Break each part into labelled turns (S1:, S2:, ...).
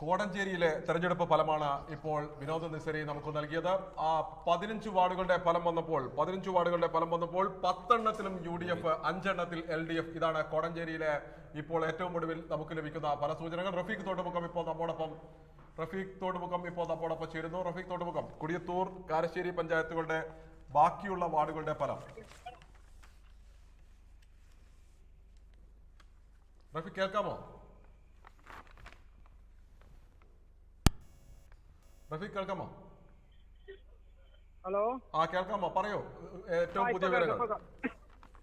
S1: കോടഞ്ചേരിയിലെ തെരഞ്ഞെടുപ്പ് ഫലമാണ് ഇപ്പോൾ വിനോദ നിസരി നമുക്ക് നൽകിയത്. ആ പതിനഞ്ച് വാർഡുകളുടെ ഫലം വന്നപ്പോൾ പതിനഞ്ച് വാർഡുകളുടെ ഫലം വന്നപ്പോൾ പത്തെണ്ണത്തിലും യു ഡി എഫ് അഞ്ചെണ്ണത്തിൽ എൽ ഡി എഫ് ഇതാണ് കോടഞ്ചേരിയിലെ ഇപ്പോൾ ഏറ്റവും ഒടുവിൽ നമുക്ക് ലഭിക്കുന്ന പല സൂചനകൾ. റഫീഖ് തോട്ടുമുഖം ഇപ്പോൾ നമ്മോടൊപ്പം. റഫീഖ് തോട്ടുമുഖം ഇപ്പോൾ നമ്മോടൊപ്പം ചേരുന്നു. റഫീഖ് തോട്ടുമുഖം കുടിയത്തൂർ കാരശ്ശേരി പഞ്ചായത്തുകളുടെ ബാക്കിയുള്ള വാർഡുകളുടെ ഫലം. റഫീഖ് കേൾക്കാമോ? റഫീഖ് കേൾക്കാമോ?
S2: ഹലോ?
S1: ആ കേൾക്കാമോ? പറയോ. ഏറ്റവും പുതിയ വിവരങ്ങൾ.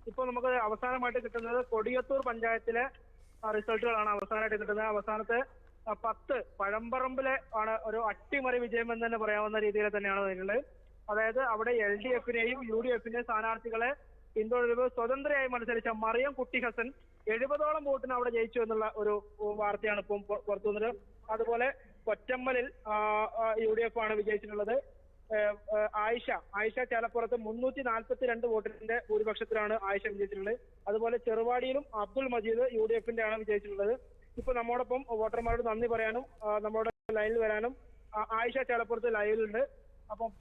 S2: ഇപ്പൊ നമുക്ക് അവസാനമായിട്ട് കിട്ടുന്നത് കൊടിയത്തൂർ പഞ്ചായത്തിലെ റിസൾട്ടുകളാണ് അവസാനമായിട്ട് കിട്ടുന്നത്. അവസാനത്തെ പത്ത് പഴമ്പറമ്പിലെ ആണ് ഒരു അട്ടിമറി വിജയം എന്ന് തന്നെ പറയാവുന്ന രീതിയിൽ തന്നെയാണ് വരുന്നത്. അതായത് അവിടെ എൽ ഡി എഫിനെയും യു ഡി എഫിന്റെയും സ്ഥാനാർത്ഥികളെ പിന്തുടരുമ്പോൾ സ്വതന്ത്രയായി മത്സരിച്ച മറിയം കുട്ടി ഹസൻ എഴുപതോളം വോട്ടിന് അവിടെ ജയിച്ചു എന്നുള്ള ഒരു വാർത്തയാണ് ഇപ്പം പുറ- പുറത്തു വന്നത് അതുപോലെ കൊറ്റമ്മലിൽ യു ഡി എഫ് ആണ് വിജയിച്ചിട്ടുള്ളത് ആയിഷ ആയിഷ ചേലപ്പുറത്ത് മുന്നൂറ്റി നാൽപ്പത്തി രണ്ട് വോട്ടിന്റെ ഭൂരിപക്ഷത്തിലാണ് ആയിഷ വിജയിച്ചിട്ടുള്ളത്. അതുപോലെ ചെറുവാടിയിലും അബ്ദുൾ മജീദ് യു ഡി എഫിന്റെ ആണ് വിജയിച്ചിട്ടുള്ളത്. ഇപ്പൊ നമ്മോടൊപ്പം വോട്ടർമാരോട് നന്ദി പറയാനും നമ്മുടെ ലൈനിൽ വരാനും ആയിഷ ചേലപ്പുറത്ത് ലൈവിലുണ്ട്. അപ്പം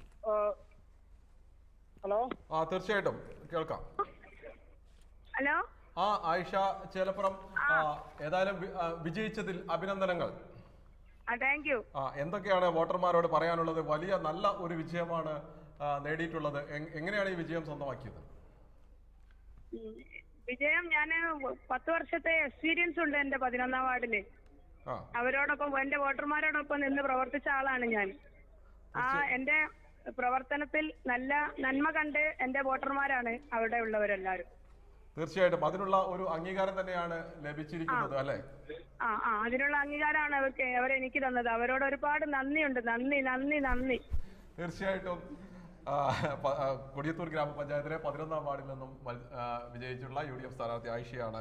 S2: ഹലോ?
S1: ആ തീർച്ചയായിട്ടും. കേൾക്കാം.
S3: ഹലോ?
S1: ആ ആയിഷ ചേലപ്പുറം ഏതായാലും വിജയിച്ചതിൽ അഭിനന്ദനങ്ങൾ.
S3: ആ
S1: എന്തൊക്കെയാണ് വോട്ടർമാരോട് പറയാനുള്ളത്? വലിയ നല്ല ഒരു വിജയമാണ് നേടിയിട്ടുള്ളത്. എങ്ങനെയാണ് ഈ വിജയം സ്വന്തമാക്കിയത്?
S3: വിജയം ഞാൻ പത്ത് വർഷത്തെ എക്സ്പീരിയൻസ് ഉണ്ട് എന്റെ പതിനൊന്നാം
S1: വാർഡിൽ.
S3: അവരോടൊപ്പം എന്റെ വോട്ടർമാരോടൊപ്പം നിന്ന് പ്രവർത്തിച്ച ആളാണ് ഞാൻ. ആ എന്റെ പ്രവർത്തനത്തിൽ നല്ല നന്മ കണ്ട് എന്റെ വോട്ടർമാരാണ് അവിടെ ഉള്ളവരെല്ലാരും
S1: തീർച്ചയായിട്ടും അതിനുള്ള ഒരു അംഗീകാരം തന്നെയാണ് ലഭിച്ചിരിക്കുന്നത് അല്ലെ?
S3: ആ ആ. അതിനുള്ള അംഗീകാരമാണ് അവർക്ക് അവരെനിക്ക് തന്നത്. അവരോട് ഒരുപാട് നന്ദിയുണ്ട്. നന്ദി നന്ദി നന്ദി.
S1: തീർച്ചയായിട്ടും കൊടിയത്തൂർ ഗ്രാമപഞ്ചായത്തിലെ പതിനൊന്നാം വാർഡിൽ നിന്നും വിജയിച്ചിട്ടുള്ള യു ഡി എഫ് സ്ഥാനാർത്ഥി ആയിഷയാണ്